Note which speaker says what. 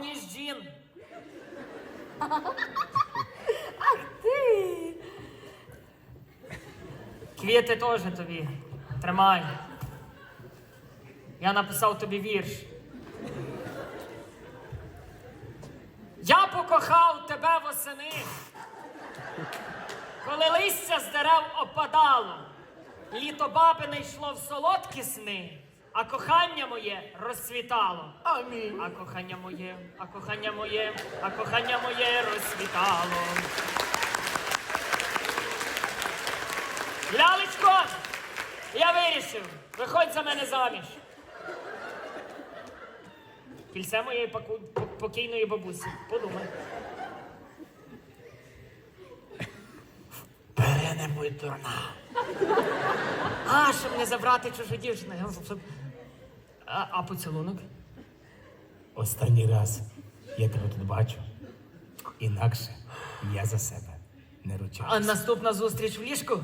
Speaker 1: ніж джін.
Speaker 2: Ти.
Speaker 1: Квіти теж тобі. Тримай. Я написав тобі вірш. Я покохав тебе восени, коли листя з дерев опадало, літо бабине йшло в солодкі сни, а кохання моє розцвітало.
Speaker 3: Амінь.
Speaker 1: А кохання моє, а кохання моє, а кохання моє розцвітало. Лялечко, я вирішив, виходь за мене заміж. Кільце моєї паку- покійної бабусі. Подумай.
Speaker 3: Не будь дурна.
Speaker 1: А, щоб не забрати чужу дівчину. А, а поцілунок?
Speaker 3: Останній раз я тебе тут бачу. Інакше я за себе не ручаюся.
Speaker 1: А наступна зустріч в ліжку?